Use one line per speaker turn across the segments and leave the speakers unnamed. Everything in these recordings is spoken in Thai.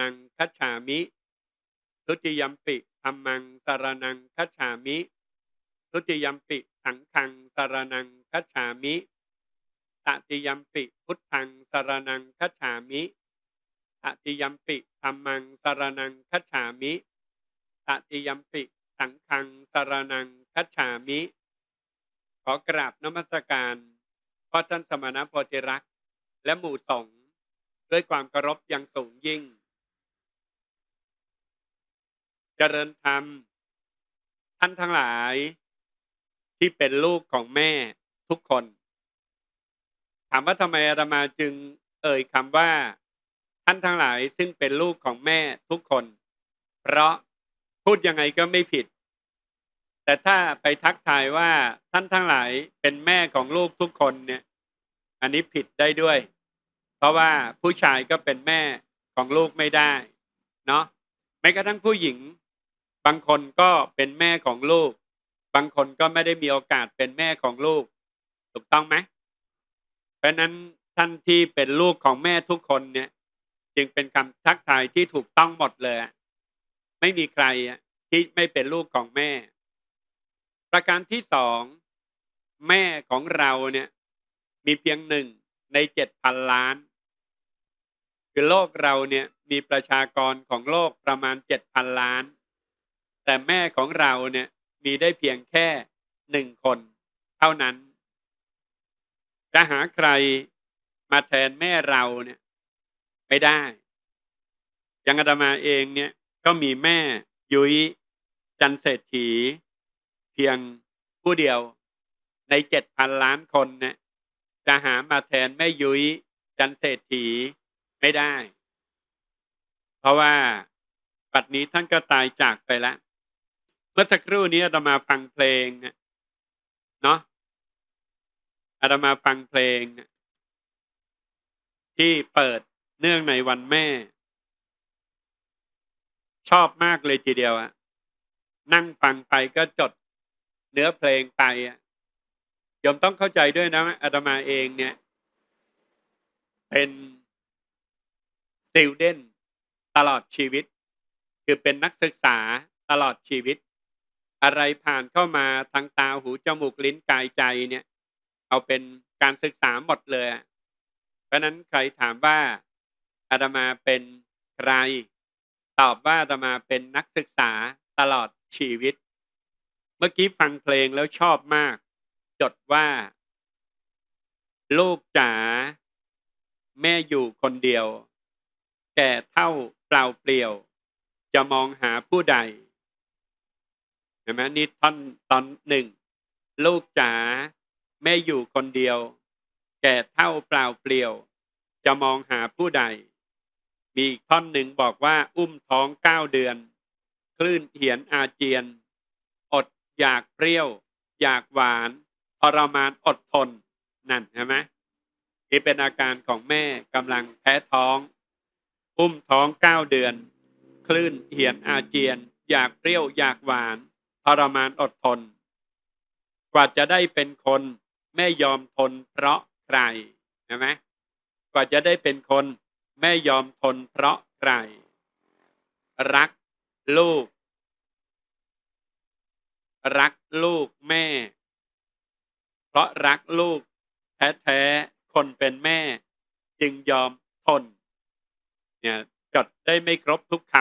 นังคัจฉามิทุติยมปิธรรมังสารนังคัจฉามิทุติยมปิสังฆังสารนังคัจฉามิตติยมปิพุทธังสารนังคัจฉามิตติยมปิธรรมังสารนังคัจฉามิตติยมปิสังฆังสารนังคัจฉามิ ขอกราบนมัสการพ่อท่านสมณโพธิรักษ์และหมู่สงฆ์ด้วยความเคารพอย่างสูงยิ่ง เจริญธรรม ท่านทั้งหลายที่เป็นลูกของแม่ทุกคน ถามว่าทำไมอาตมาจึงเอ่ยคำว่า ท่านทั้งหลายซึ่งเป็นลูกของแม่ทุกคน เพราะพูดยังไงก็ไม่ผิด แต่ถ้าไปทักทายว่าท่านทั้งหลายเป็นแม่ของลูกทุกคนเนี่ย อันนี้ผิดได้ด้วย เพราะว่าผู้ชายก็เป็นแม่ของลูกไม่ได้ เนาะแม้กระทั่งผู้หญิง บางคนก็เป็นแม่ของลูก บางคนก็ไม่ได้มีโอกาสเป็นแม่ของลูก ถูกต้องไหมเพราะนั้นท่านที่เป็นลูกของแม่ทุกคนเนี่ย จึงเป็นคำทักทายที่ถูกต้องหมดเลย ไม่มีใครที่ไม่เป็นลูกของแม่ ประการที่สองแม่ของเราเนี่ย มีเพียงหนึ่งในเจ็ดพันล้าน คือโลกเราเนี่ยมีประชากรของโลกประมาณเจ็ดพันล้าน แต่แม่ของเราเนี่ยมีได้เพียงแค่หนึ่งคน เท่านั้น จะหาใครมาแทนแม่เราเนี่ย ไม่ได้ยังอาตมาเองเนี่ยก็มีแม่ยุ้ยจันเศรษฐี เพียงผู้เดียวในเจ็ดพันล้านคนเนี่ยจะหามาแทนแม่ยุ้ยจันเศรษฐีไม่ได้ เพราะว่าปัจนี้ท่านก็ตายจากไปแล้ว เมื่อสักครู่นี้อาตมาฟังเพลงเนาะอาตมาฟังเพลงที่เปิดเนื่องในวันแม่ ชอบมากเลยทีเดียวอะนั่งฟังไปก็จดเนื้อเพลงไปอะยมต้องเข้าใจด้วยนะอาตมาเองเนี่ย เป็นสติลเดนตลอดชีวิต คือเป็นนักศึกษาตลอดชีวิต อะไรผ่านเข้ามาทางตาหูจมูกลิ้นกายใจเนี่ย เอาเป็นการศึกษาหมดเลย เพราะนั้นใครถามว่าอาตมาเป็นใคร ตอบว่าอาตมาเป็นนักศึกษาตลอดชีวิต เมื่อกี้ฟังเพลงแล้วชอบมาก จดว่า ลูกจ๋าแม่อยู่คนเดียว แก่เท่าเปล่าเปลี่ยว จะมองหาผู้ใด เห็นไหมนี่ท่อนตอนหนึ่ง ลูกจ๋าแม่อยู่คนเดียว แก่เท่าเปล่าเปลี่ยว จะมองหาผู้ใด มีอีกท่อนหนึ่งบอกว่า อุ้มท้องเก้าเดือน คลื่นเหียนอาเจียน อดอยากเปรี้ยว อยากหวานทรมานอดทนนั่นใช่ไหมนี่เป็นอาการของแม่กำลังแพ้ท้อง อุ้มท้องเก้าเดือน คลื่นเหียนอาเจียน อยากเปรี้ยว อยากหวาน ทรมานอดทน กว่าจะได้เป็นคนแม่ยอมทนเพราะใครใช่ไหมกว่าจะได้เป็นคนแม่ยอมทนเพราะใคร รักลูก รักลูกแม่ เพราะรักลูก แท้ๆคนเป็นแม่ จึงยอมทนเนี่ยจดได้ไม่ครบทุกค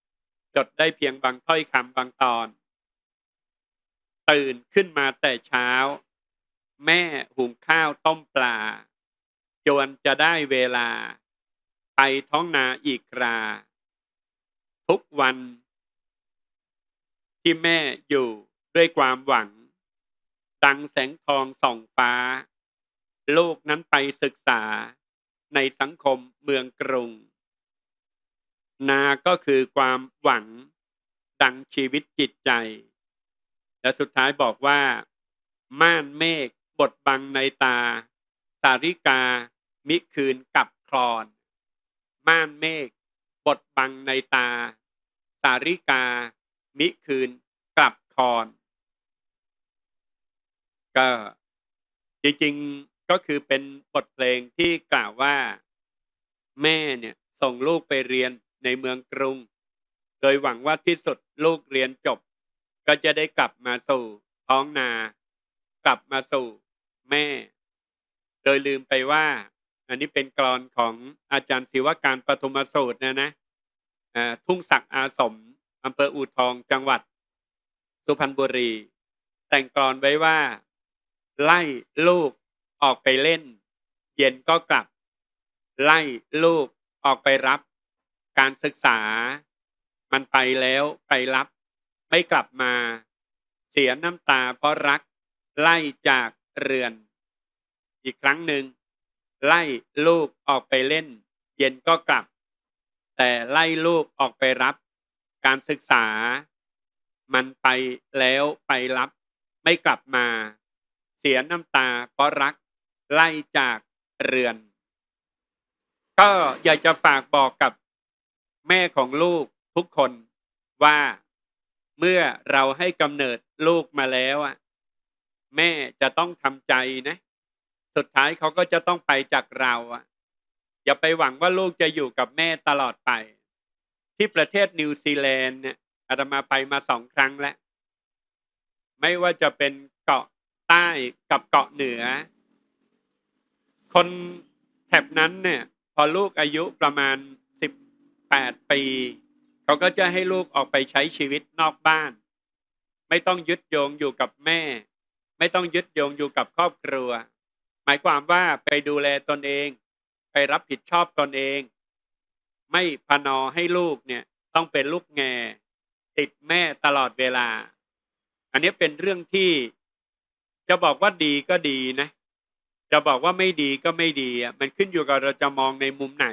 ำจดได้เพียงบางถ้อยคำบางตอน ตื่นขึ้นมาแต่เช้า แม่หุงข้าวต้มปลา จวนจะได้เวลา ไปท้องนาอีกครา ทุกวัน ที่แม่อยู่ด้วยความหวัง ดังแสงทองส่องฟ้าลูกนั้นไปศึกษาในสังคมเมืองกรุง นาก็คือความหวัง ดังชีวิตจิตใจ และสุดท้ายบอกว่า ม่านเมฆบดบังในตา สาริกา มิคืนกับคลอน ม่านเมฆบดบังในตา สาริกา มิคืนกลับคอนก็จริงๆก็คือเป็นบทเพลงที่กล่าวว่า แม่เนี่ยส่งลูกไปเรียนในเมืองกรุง โดยหวังว่าที่สุดลูกเรียนจบ ก็จะได้กลับมาสู่ท้องนา กลับมาสู่แม่ โดยลืมไปว่า อันนี้เป็นกรอนของอาจารย์ศิวการปฐมสูตรนะนะทุ่งศักดิ์อาสมอำเภออู่ทองจังหวัด สุพรรณบุรี แต่งกรอนไว้ว่า ไล่ลูกออกไปเล่น เย็นก็กลับ ไล่ลูกออกไปรับ การศึกษา มันไปแล้วไปรับ ไม่กลับมาเสียน้ำตาเพราะรักไล่จากเรือน อีกครั้งหนึ่งไล่ลูกออกไปเล่น เย็นก็กลับ แต่ไล่ลูกออกไปรับ การศึกษา มันไปแล้วไปรับ ไม่กลับมา เสียน้ำตาเพราะรักไล่จากเรือน ก็อยากจะฝากบอกกับแม่ของลูกทุกคนว่า เมื่อเราให้กำเนิดลูกมาแล้วอะแม่จะต้องทำใจนะ สุดท้ายเขาก็จะต้องไปจากเราอะอย่าไปหวังว่าลูกจะอยู่กับแม่ตลอดไป ที่ประเทศนิวซีแลนด์เนี่ยอาตมาไปมาสองครั้งแล้ว ไม่ว่าจะเป็นเกาะใต้กับเกาะเหนือ คนแถบนั้นเนี่ย พอลูกอายุประมาณสิบแปดปี เขาก็จะให้ลูกออกไปใช้ชีวิตนอกบ้าน ไม่ต้องยึดโยงอยู่กับแม่ ไม่ต้องยึดโยงอยู่กับครอบครัว หมายความว่าไปดูแลตนเอง ไปรับผิดชอบตนเอง ไม่พนอให้ลูกเนี่ยต้องเป็นลูกแงติดแม่ตลอดเวลา อันนี้เป็นเรื่องที่จะบอกว่าดีก็ดีนะ จะบอกว่าไม่ดีก็ไม่ดีอะมันขึ้นอยู่กับเราจะมองในมุมไหน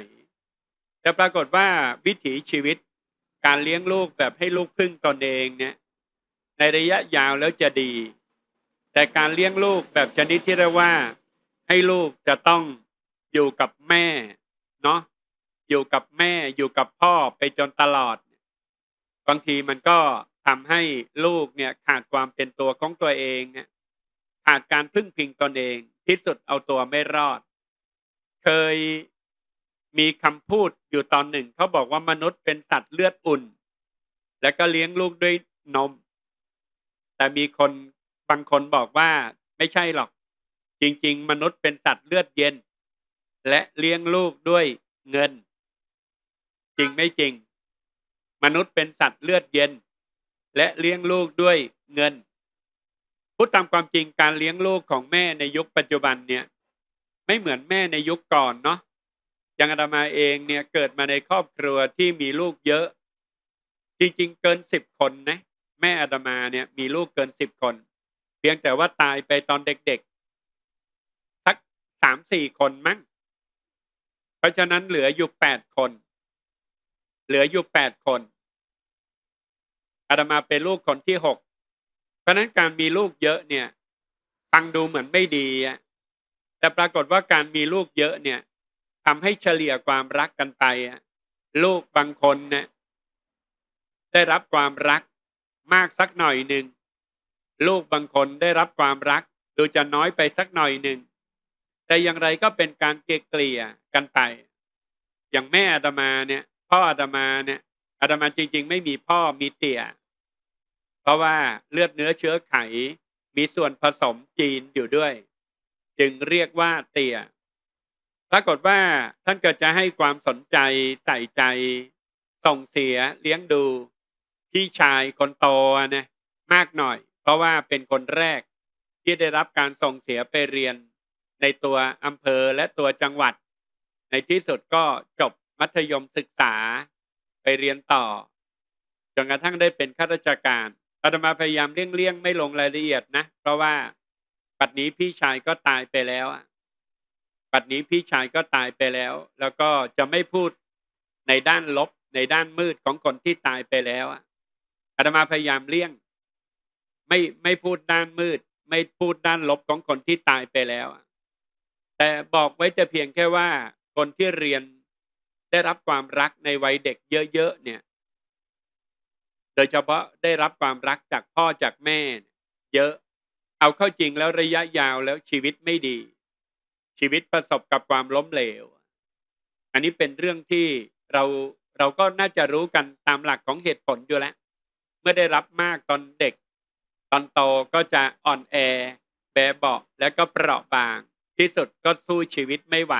แต่ปรากฏว่าวิถีชีวิต การเลี้ยงลูกแบบให้ลูกพึ่งตนเองเนี่ยในระยะยาวแล้วจะดี แต่การเลี้ยงลูกแบบชนิดที่เรียกว่า ให้ลูกจะต้องอยู่กับแม่เนาะอยู่กับแม่อยู่กับพ่อไปจนตลอดบางทีมันก็ทำให้ลูกเนี่ยขาดความเป็นตัวของตัวเองเนี่ยขาดการพึ่งพิงตนเองที่สุดเอาตัวไม่รอด เคย มีคำพูดอยู่ตอนหนึ่งเขาบอกว่ามนุษย์เป็นสัตว์เลือดอุ่น และก็เลี้ยงลูกด้วยนม แต่มีคนบางคนบอกว่าไม่ใช่หรอก จริง ๆ มนุษย์เป็นสัตว์เลือดเย็น และเลี้ยงลูกด้วยเงิน จริงไม่จริง มนุษย์เป็นสัตว์เลือดเย็น และเลี้ยงลูกด้วยเงินพูดตามความจริงการเลี้ยงลูกของแม่ในยุคปัจจุบันเนี่ย ไม่เหมือนแม่ในยุคก่อนเนาะ อย่างอาตมาเองเนี่ยเกิดมาในครอบครัวที่มีลูกเยอะ จริง ๆ เกินสิบคนนะแม่อาตมาเนี่ยมีลูกเกินสิบคน เพียงแต่ว่าตายไปตอนเด็กๆสักสามสี่คนมั้งเพราะฉะนั้นเหลืออยู่แปดคน เหลืออยู่แปดคนอาตมาเป็นลูกคนที่หกเพราะนั้นการมีลูกเยอะเนี่ยฟังดูเหมือนไม่ดีอะแต่ปรากฏว่าการมีลูกเยอะเนี่ย ทำให้เฉลี่ยความรักกันไปอะลูกบางคนเนี่ยได้รับความรักมากสักหน่อยหนึ่งลูกบางคนได้รับความรักดูจะน้อยไปสักหน่อยหนึ่งแต่อย่างไรก็เป็นการเกลี่ยกันไป อย่างแม่อาตมาเนี่ยพ่ออาตมาเนี่ยอาตมาจริง ๆ ไม่มีพ่อมีเตี่ยเพราะว่าเลือดเนื้อเชื้อไขมีส่วนผสมจีนอยู่ด้วย จึงเรียกว่าเตี่ย ปรากฏว่าท่านก็จะให้ความสนใจใส่ใจส่งเสียเลี้ยงดูพี่ชายคนโตนะมากหน่อย เพราะว่าเป็นคนแรกที่ได้รับการส่งเสียไปเรียนในตัวอำเภอและตัวจังหวัด ในที่สุดก็จบมัธยมศึกษาไปเรียนต่อจนกระทั่งได้เป็นข้าราชการอาตมาพยายามเลี่ยงๆไม่ลงรายละเอียดนะ เพราะว่าปัจนี้พี่ชายก็ตายไปแล้วอะ ปัจนี้พี่ชายก็ตายไปแล้ว แล้วก็จะไม่พูดในด้านลบในด้านมืดของคนที่ตายไปแล้วอะอาตมาพยายามเลี่ยง ไม่ไม่พูดด้านมืด ไม่พูดด้านลบของคนที่ตายไปแล้วแต่บอกไว้แต่เพียงแค่ว่า คนที่เรียนได้รับความรักในวัยเด็กเยอะๆเนี่ย โดยเฉพาะได้รับความรักจากพ่อจากแม่ เยอะ เอาเข้าจริงแล้วระยะยาวแล้วชีวิตไม่ดี ชีวิตประสบกับความล้มเหลว อันนี้เป็นเรื่องที่เราเราก็น่าจะรู้กันตามหลักของเหตุผลอยู่แล้ว เมื่อได้รับมากตอนเด็ก ตอนโตก็จะอ่อนแอ แบเบาและก็เปราะบาง ที่สุดก็สู้ชีวิตไม่ไหว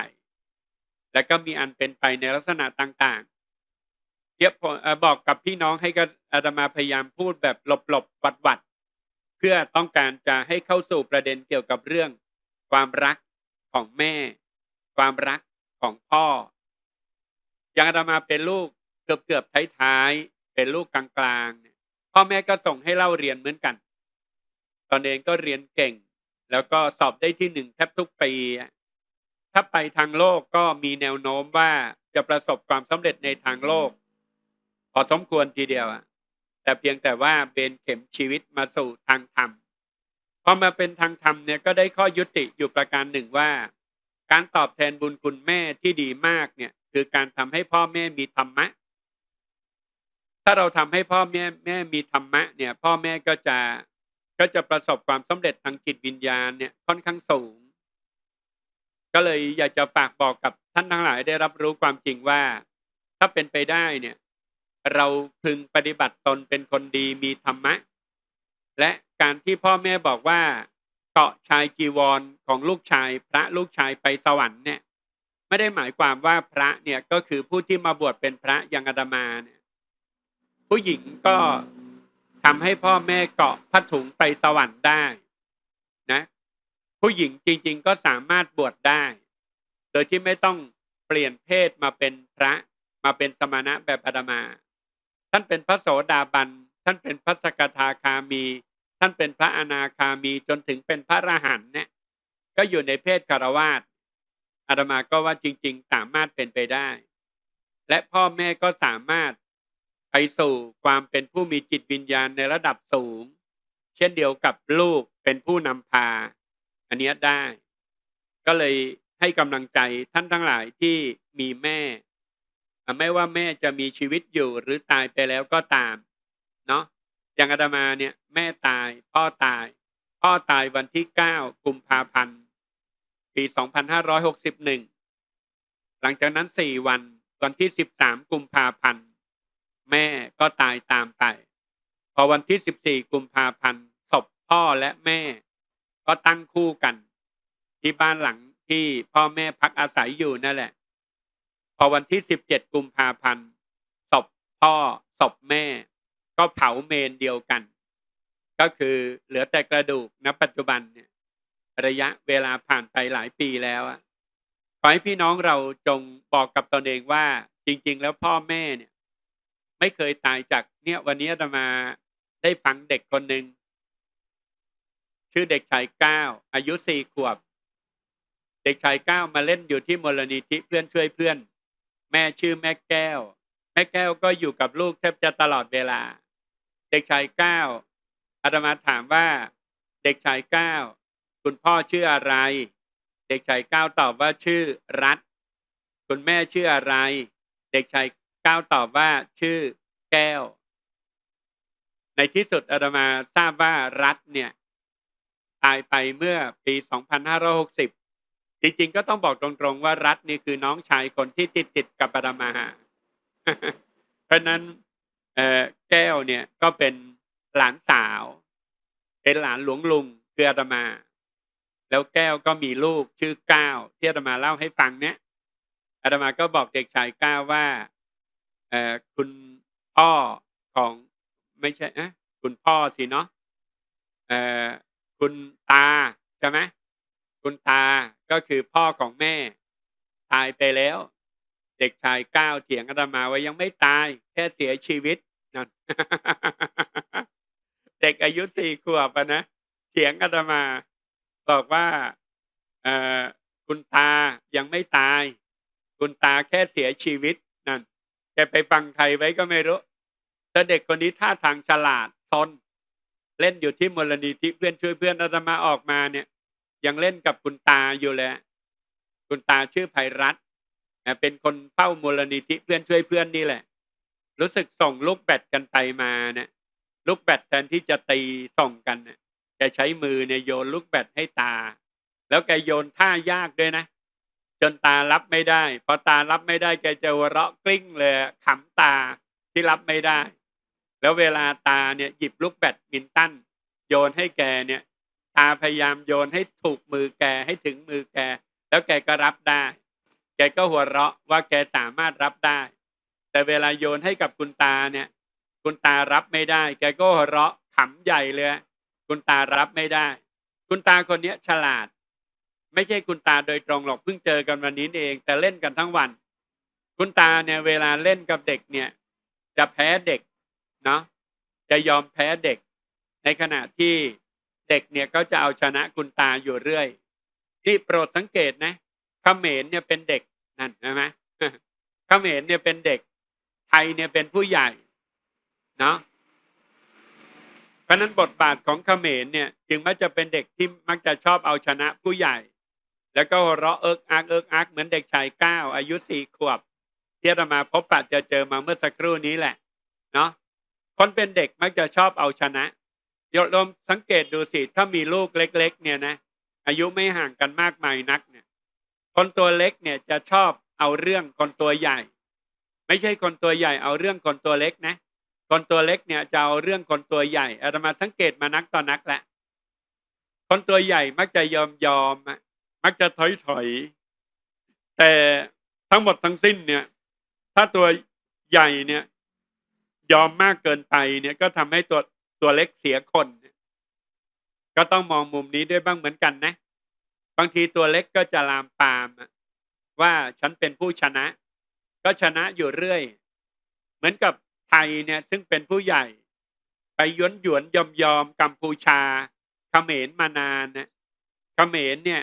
และก็มีอันเป็นไปในลักษณะต่างๆเยวผมเอ่อบอกกับพี่น้องให้ก็อาตมาพยายามพูดแบบหลบๆวัดๆเพื่อต้องการจะให้เข้าสู่ประเด็นเกี่ยวกับเรื่อง ความรัก ของแม่ ความรักของพ่อย่างอาตมาเป็นลูกเกือบเกือบๆท้ายๆเป็นลูกกลางๆเนี่ยพ่อแม่ก็ส่งให้เล่าเรียนเหมือนกัน ตอนเองก็เรียนเก่ง แล้วก็สอบได้ที่หนึ่งแทบทุกปีถ้าไปทางโลกก็มีแนวโน้มว่าจะประสบความสำเร็จในทางโลก พอสมควรทีเดียวอะแต่เพียงแต่ว่าเบนเข็มชีวิตมาสู่ทางธรรม อมาเป็นทางธรรมเนี่ยก็ได้ข้อยุติอยู่ประการหนึ่งว่า การตอบแทนบุญคุณแม่ที่ดีมากเนี่ยคือการทำให้พ่อแม่มีธรรมะ ถ้าเราทำให้พ่อแม่แม่มีธรรมะเนี่ยพ่อแม่ก็จะก็จะประสบความสำเร็จทางจิตวิญญาณเนี่ยค่อนข้างสูง ก็เลยอยากจะฝากบอกกับท่านทั้งหลายได้รับรู้ความจริงว่า ถ้าเป็นไปได้เนี่ยเราพึงปฏิบัติตนเป็นคนดีมีธรรมะ และ การที่พ่อแม่บอกว่าเกาะชายจีวรของลูกชาย พระลูกชายไปสวรรค์เนี่ยไม่ได้หมายความว่าพระเนี่ยก็คือผู้ที่มาบวชเป็นพระย่างอาตมาเนี่ยผู้หญิงก็ทำให้พ่อแม่เกาะผ้าถุงไปสวรรค์ได้นะผู้หญิงจริง ๆ ก็สามารถบวชได้ โดยที่ไม่ต้องเปลี่ยนเพศมาเป็นพระมาเป็นสมณะแบบอาตมา ท่านเป็นพระโสดาบันท่านเป็นพระสกทาคามี ท่านเป็นพระอนาคามีจนถึงเป็นพระอรหันต์เนี่ยก็อยู่ในเพศคารวาสอาตมาก็ว่าจริง ๆ สามารถเป็นไปได้ และพ่อแม่ก็สามารถไปสู่ความเป็นผู้มีจิตวิญญาณในระดับสูง เช่นเดียวกับลูกเป็นผู้นำพา อันเนี้ยได้ ก็เลยให้กำลังใจท่านทั้งหลายที่มีแม่ ไม่ว่าแม่จะมีชีวิตอยู่หรือตายไปแล้วก็ตาม อย่างอาตมาเนี่ยแม่ตาย พ่อตาย พ่อตายวันที่9กุมภาพันธ์ปี2561หลังจากนั้น4วันวันที่13กุมภาพันธ์แม่ก็ตายตามไป พอวันที่14กุมภาพันธ์ศพพ่อและแม่ ก็ตั้งคู่กัน ที่บ้านหลังที่พ่อแม่พักอาศัยอยู่นั่นแหละ พอวันที่17กุมภาพันธ์ศพพ่อศพแม่ ก็เผาเมนเดียวกัน ก็คือเหลือแต่กระดูกณปัจจุบันเนี่ยระยะเวลาผ่านไปหลายปีแล้วอะขอให้พี่น้องเราจงบอกกับตนเองว่า จริง ๆ แล้วพ่อแม่เนี่ย ไม่เคยตายจากเนี่ยวันนี้อาตมาได้ฟังเด็กคนหนึ่งชื่อเด็กชายก้าวอายุสี่ขวบ เด็กชายก้าวมาเล่นอยู่ที่มูลนิธิเพื่อนช่วยเพื่อน แม่ชื่อแม่แก้ว แม่แก้วก็อยู่กับลูกแทบจะตลอดเวลา เด็กชายก้าวอาตมาถามว่า เด็กชายก้าวคุณพ่อชื่ออะไร เด็กชายก้าวตอบว่าชื่อรัฐ คุณแม่ชื่ออะไร เด็กชายก้าวตอบว่าชื่อแก้ว ในที่สุดอาตมาทราบว่ารัฐเนี่ยตายไปเมื่อปี 2560 จริงๆ ก็ต้องบอกตรงๆ ว่ารัฐนี่คือน้องชายคนที่ติดติดกับอาตมา เพราะนั้น เออแก้วเนี่ยก็เป็นหลานสาว เป็นหลานหลวงลุงคืออาตมา แล้วแก้วก็มีลูกชื่อก้าวที่อาตมาเล่าให้ฟังเนี่ยอาตมาก็บอกเด็กชายก้าวว่าเออคุณพ่อของไม่ใช่นะคุณพ่อสิเนาะเออคุณตาใช่ไหมคุณตาก็คือพ่อของแม่ ตายไปแล้ว เด็กชายก้าวเถียงอาตมาว่ายังไม่ตาย แค่เสียชีวิตนั่นเด็กอายุสี่ขวบนะเถียงอาตมาบอกว่าเออคุณตายังไม่ตาย คุณตาแค่เสียชีวิตนั่นแกไปฟังใครไว้ก็ไม่รู้แต่เด็กคนนี้ท่าทางฉลาดซนเล่นอยู่ที่มูลนิธิเพื่อนช่วยเพื่อนอาตมาออกมาเนี่ย ยังเล่นกับคุณตาอยู่เลยคุณตาชื่อไพรัต นะเป็นคนเฝ้ามูลนิธิเพื่อนช่วยเพื่อนนี่แหละ รู้สึกส่งลูกแบตกันไปมาเนี่ยลูกแบตแทนที่จะตีส่งกันเนี่ยแกใช้มือเนี่ยโยนลูกแบตให้ตา แล้วแกโยนท่ายากด้วยนะจนตารับไม่ได้ พอตารับไม่ได้แกจะวเราะกลิ้งเลยขำตาที่รับไม่ได้ แล้วเวลาตาเนี่ยหยิบลูกแบตมินตันโยนให้แกเนี่ย ตาพยายามโยนให้ถูกมือแกให้ถึงมือแก แล้วแกก็รับได้ แกก็หัวเราะว่าแกสามารถรับได้ แต่เวลาโยนให้กับคุณตาเนี่ย คุณตารับไม่ได้ แกก็หัวเราะขำใหญ่เลย คุณตารับไม่ได้ คุณตาคนนี้ฉลาด ไม่ใช่คุณตาโดยตรงหรอกเพิ่งเจอกันวันนี้เอง แต่เล่นกันทั้งวัน คุณตาเนี่ยเวลาเล่นกับเด็กเนี่ย จะแพ้เด็กเนาะจะยอมแพ้เด็ก ในขณะที่เด็กเนี่ยก็จะเอาชนะคุณตาอยู่เรื่อยนี่โปรดสังเกตนะเขมรเนี่ยเป็นเด็ก นั่นใช่ไหมเขมรเนี่ยเป็นเด็ก ไทยเนี่ยเป็นผู้ใหญ่เนาะเพราะนั้นบทบาทของเขมรเนี่ยจึงมักจะเป็นเด็กที่มักจะชอบเอาชนะผู้ใหญ่ แล้วก็หัวเราะเอิกอักเอิกอักเหมือนเด็กชายเก้าอายุสี่ขวบที่เรามาพบปะจะเจอมาเมื่อสักครู่นี้แหละเนาะคนเป็นเด็กมักจะชอบเอาชนะยลองสังเกตดูสิถ้ามีลูกเล็ก ๆ เนี่ยนะอายุไม่ห่างกันมากมายนักเนี่ย คนตัวเล็กเนี่ยจะชอบเอาเรื่องคนตัวใหญ่ ไม่ใช่คนตัวใหญ่เอาเรื่องคนตัวเล็กนะ คนตัวเล็กเนี่ยจะเอาเรื่องคนตัวใหญ่อาตมาสังเกตมานักต่อนักแหละ คนตัวใหญ่มักจะยอมยอมมักจะถอยถอยแต่ทั้งหมดทั้งสิ้นเนี่ย ถ้าตัวใหญ่เนี่ยยอมมากเกินไปเนี่ยก็ทำให้ตัวตัวเล็กเสียคน ก็ต้องมองมุมนี้ด้วยบ้างเหมือนกันนะ บางทีตัวเล็กก็จะลามปามว่าฉันเป็นผู้ชนะ ก็ชนะอยู่เรื่อย เหมือนกับไทยเนี่ยซึ่งเป็นผู้ใหญ่ ไปย้อนหยวนยอมยอมกัมพูชาเขมรมานานนะเขมรเนี่ย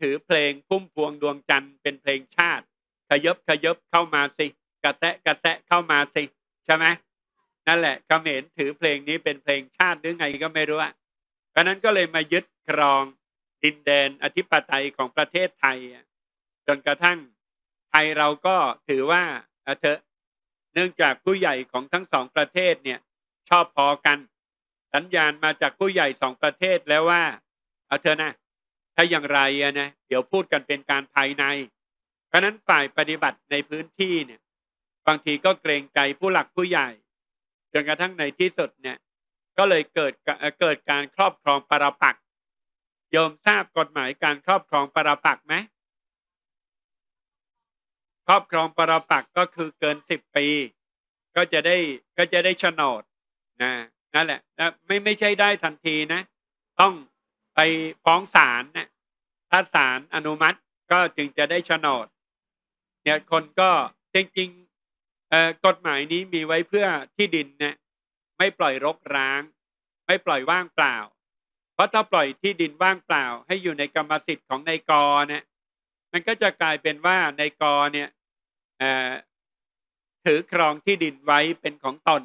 ถือเพลงพุ่มพวงดวงจันทร์เป็นเพลงชาติ ขยบขยบเข้ามาสิ กระแสกระแสเข้ามาสิใช่ไหมนั่นแหละเขมรถือเพลงนี้เป็นเพลงชาติหรือไงก็ไม่รู้อะเพราะนั้นก็เลยมายึดครอง ดินแดนอธิปไตยของประเทศไทย จนกระทั่งไทยเราก็ถือว่าเถอะเนื่องจากผู้ใหญ่ของทั้งสองประเทศเนี่ยชอบพอกัน สัญญาณมาจากผู้ใหญ่สองประเทศแล้วว่าเอาเถอะนะ ถ้าอย่างไรนะเดี๋ยวพูดกันเป็นการภายใน เพราะนั้นฝ่ายปฏิบัติในพื้นที่เนี่ยบางทีก็เกรงใจผู้หลักผู้ใหญ่จนกระทั่งในที่สุดเนี่ยก็เลยเกิดเกิดการครอบครองปรปัก โยมทราบกฎหมายการครอบครองปรปักไหมครอบครองปรปักก็คือเกินสิบปี ก็จะได้ก็จะได้โฉนดนะนั่นแหละนะไม่ไม่ใช่ได้ทันทีนะ ต้องไปฟ้องศาลนะถ้าศาลอนุมัติก็จึงจะได้โฉนด เนี่ยคนก็จริงๆกฎหมายนี้มีไว้เพื่อที่ดินนะไม่ปล่อยรกร้าง ไม่ปล่อยว่างเปล่า เพราะถ้าปล่อยที่ดินว่างเปล่า ให้อยู่ในกรรมสิทธิ์ของนายกเนี่ยมันก็จะกลายเป็นว่านายกเนี่ยถือครองที่ดินไว้เป็นของตน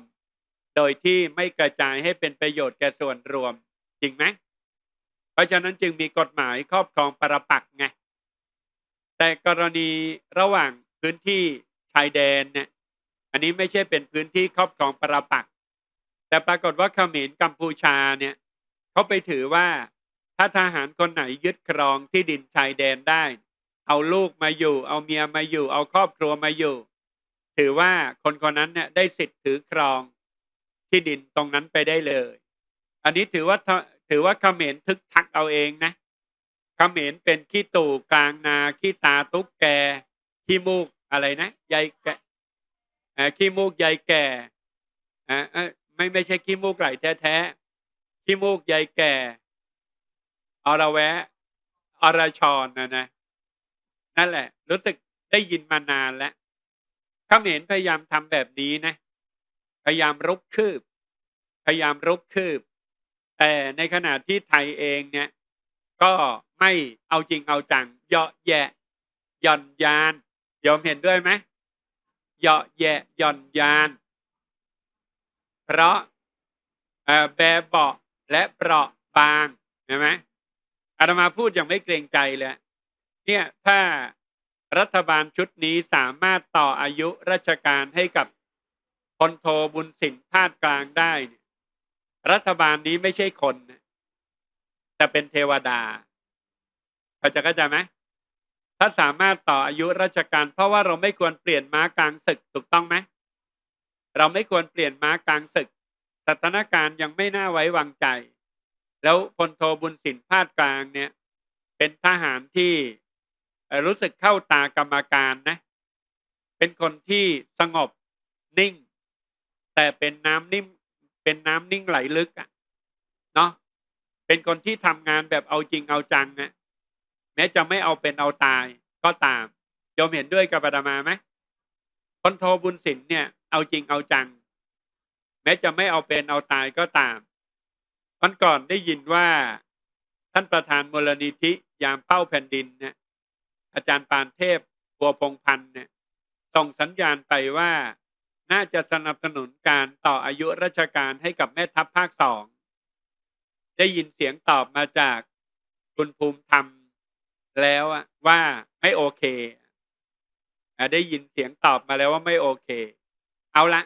โดยที่ไม่กระจายให้เป็นประโยชน์แก่ส่วนรวม จริงไหมเพราะฉะนั้นจึงมีกฎหมายครอบครองปรปักไงแต่กรณีระหว่างพื้นที่ชายแดนเนี่ยอันนี้ไม่ใช่เป็นพื้นที่ครอบครองปรปัก แต่ปรากฏว่าเขมรกัมพูชาเนี่ย เขาไปถือว่าถ้าทหารคนไหนยึดครองที่ดินชายแดนได้ เอาลูกมาอยู่ เอาเมียมาอยู่ เอาครอบครัวมาอยู่ ถือว่าคนคนนั้นเนี่ยได้สิทธิ์ถือครองที่ดินตรงนั้นไปได้เลย อันนี้ถือว่าถือว่าเขมรทึกทักเอาเองนะเขมรเป็นขี้ตู่กลางนาขี้ตาตุ๊กแกขี้มูกอะไรนะใยแกขี้มูกใยแก่ไม่ไม่ใช่ขี้มูกไหลแท้ๆ ขี้มูกใยแก่อรแวะอรชรนนะนะนั่นแหละ รู้สึกได้ยินมานานแล้วข้าเขมรพยายามทำแบบนี้นะ พยายามรุกคืบ พยายามรุกคืบ แต่ในขณะที่ไทยเองเนี่ย ก็ไม่เอาจริงเอาจังเยาะแยะย่อนยานยอมเห็นด้วยไหมเหยาะแยะหย่อนยาน เพราะแบเบาะ และเปราะบางเห็นไหมอาตมาพูดอย่างไม่เกรงใจเลยเนี่ยถ้ารัฐบาลชุดนี้สามารถต่ออายุราชการให้กับพลโทบุญสินภาคกลางได้เนี่ยรัฐบาลนี้ไม่ใช่คนนะแต่เป็นเทวดาเขาใจเข้าใจไหมถ้าสามารถต่ออายุราชการ เพราะว่าเราไม่ควรเปลี่ยนม้ากลางศึกถูกต้องไหมเราไม่ควรเปลี่ยนม้ากลางศึก สถานการณ์ยังไม่น่าไว้วางใจ แล้วพลโทบุญสินภาคกลางเนี่ยเป็นทหารที่รู้สึกเข้าตากรรมการนะ เป็นคนที่สงบนิ่ง แต่เป็นน้ำนิ่มเป็นน้ำนิ่งไหลลึกอะเนาะเป็นคนที่ทำงานแบบเอาจริงเอาจังนะแม้จะไม่เอาเป็นเอาตายก็ตามโยมเห็นด้วยกับอาตมาไหมพลโทบุญสินเนี่ยเอาจริงเอาจัง แม้จะไม่เอาเป็นเอาตายก็ตามวันก่อนได้ยินว่าท่านประธานมูลนิธิยามเป้าแผ่นดินเนี่ยอาจารย์ปานเทพบัวพงพันธ์เนี่ยส่งสัญญาณไปว่าน่าจะสนับสนุนการต่ออายุราชการให้กับแม่ทัพภาคสองได้ยินเสียงตอบมาจากคุณภูมิธรรมแล้วอะว่าไม่โอเค ได้ยินเสียงตอบมาแล้วว่าไม่โอเค เอาละ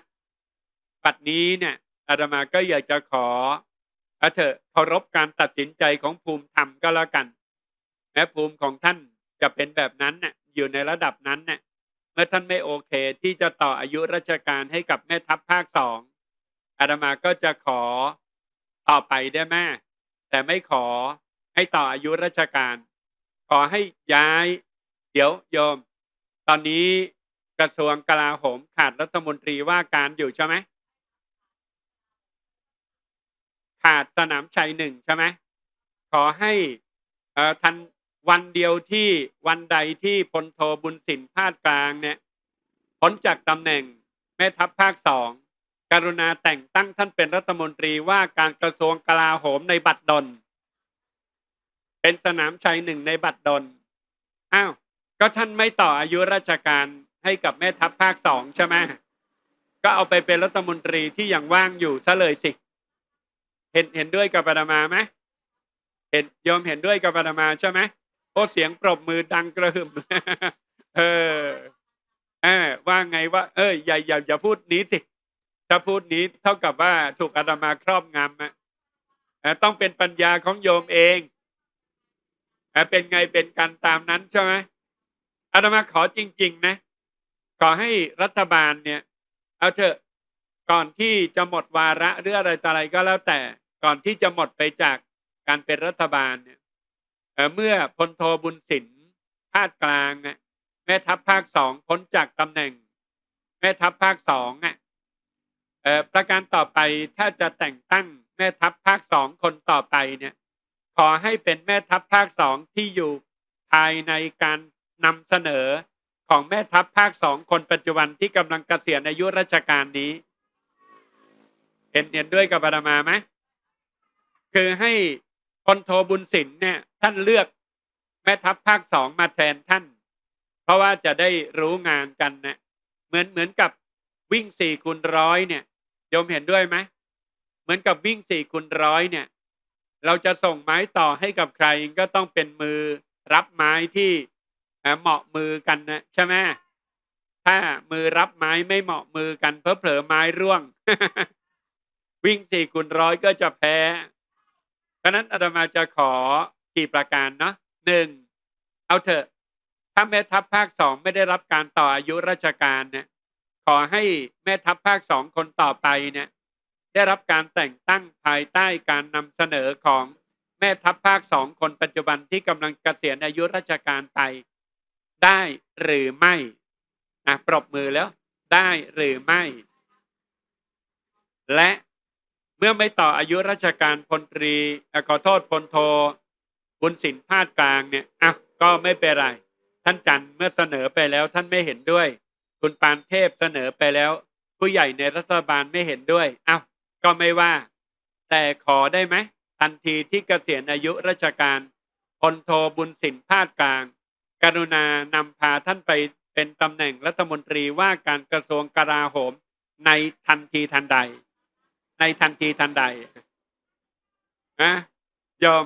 ปัดนี้เนี่ยอาตมาก็อยากจะขอเอาเถอะเคารพการตัดสินใจของภูมิธรรมก็แล้วกันแม้ภูมิของท่านจะเป็นแบบนั้นน่ะอยู่ในระดับนั้นน่ะเมื่อท่านไม่โอเคที่จะต่ออายุราชการให้กับแม่ทัพภาคสองอาตมาก็จะขอต่อไปได้ไหมแต่ไม่ขอให้ต่ออายุราชการ ขอให้ย้าย เดี๋ยวโยม ตอนนี้กระทรวงกลาโหมขาดรัฐมนตรีว่าการอยู่ใช่ไหมขาดสนามชัยหนึ่งใช่ไหมขอให้ทันวันเดียวที่วันใดที่พลโทบุญสินภาคกลางเนี่ยพ้นจากตำแหน่งแม่ทัพภาคสองกรุณาแต่งตั้งท่านเป็นรัฐมนตรีว่าการกระทรวงกลาโหมในบัตรดล เป็นสนามชัยหนึ่งในบัตรดลอ้าวก็ท่านไม่ต่ออายุราชการให้กับแม่ทัพภาคสองใช่ไหมก็เอาไปเป็นรัฐมนตรีที่ยังว่างอยู่ซะเลยสิ เห็นเห็นด้วยกับปามาไหมเห็นโยมเห็นด้วยกับปามาใช่ไหมโอ้เสียงปรบมือดังกระหึ่มเออเออว่าไงว่า เอออย่าอย่าอย่าพูดนี้สิถ้าพูดนี้เท่ากับว่าถูกอาตมาครอบงำอะต้องเป็นปัญญาของโยมเองเออเป็นไงเป็นกันตามนั้นใช่ไหมอาตมาขอจริง ๆ นะ ขอให้รัฐบาลเนี่ย เอาเถอะก่อนที่จะหมดวาระหรืออะไรต่ออะไรก็แล้วแต่ ก่อนที่จะหมดไปจากการเป็นรัฐบาลเนี่ยเออเมื่อพลโทบุญสินภาคกลางอะแม่ทัพภาคสองพ้นจากตำแหน่ง แม่ทัพภาคสองอะเออประการต่อไปถ้าจะแต่งตั้งแม่ทัพภาคสองคนต่อไปเนี่ยขอให้เป็นแม่ทัพภาคสองที่อยู่ภายในการนำเสนอของแม่ทัพภาคสองคนปัจจุบันที่กำลังเกษียณอายุราชการนี้ เห็นเห็นด้วยกับอาตมาไหม คือให้พลโทบุญสินเนี่ย ท่านเลือกแม่ทัพภาคสองมาแทนท่าน เพราะว่าจะได้รู้งานกันนะเหมือนเหมือนกับวิ่งสี่คูณร้อยเนี่ยโยมเห็นด้วยไหมเหมือนกับวิ่งสี่คูณร้อยเนี่ย เราจะส่งไม้ต่อให้กับใครก็ต้องเป็นมือรับไม้ที่เหมาะมือกันนะใช่ไหมถ้ามือรับไม้ไม่เหมาะมือกันเพอเผลอไม้ร่วง วิ่งสี่คูณร้อยก็จะแพ้ เพราะฉะนั้นอาตมาจะขอกี่ประการเนาะหนึ่งเอาเถอะถ้าแม่ทัพภาคสองไม่ได้รับการต่ออายุราชการเนี่ยขอให้แม่ทัพภาคสองคนต่อไปเนี่ยได้รับการแต่งตั้งภายใต้การนำเสนอของแม่ทัพภาคสองคนปัจจุบันที่กำลังเกษียณอายุราชการไป ได้หรือไม่นะปรบมือแล้ว ได้หรือไม่ และ เมื่อไม่ต่ออายุราชการพลตรีขอโทษพลโทบุญสินพาดกลางเนี่ยอะก็ไม่เป็นไร ท่านจันเมื่อเสนอไปแล้วท่านไม่เห็นด้วย คุณปานเทพเสนอไปแล้ว ผู้ใหญ่ในรัฐบาลไม่เห็นด้วยอ้าวก็ไม่ว่า แต่ขอได้ไหมทันทีที่เกษียณอายุราชการพลโทบุญสินพาดกลาง กรุณานำพาท่านไปเป็นตำแหน่งรัฐมนตรีว่าการกระทรวงกลาโหมในทันทีทันใด ในทันทีทันใดนะยอม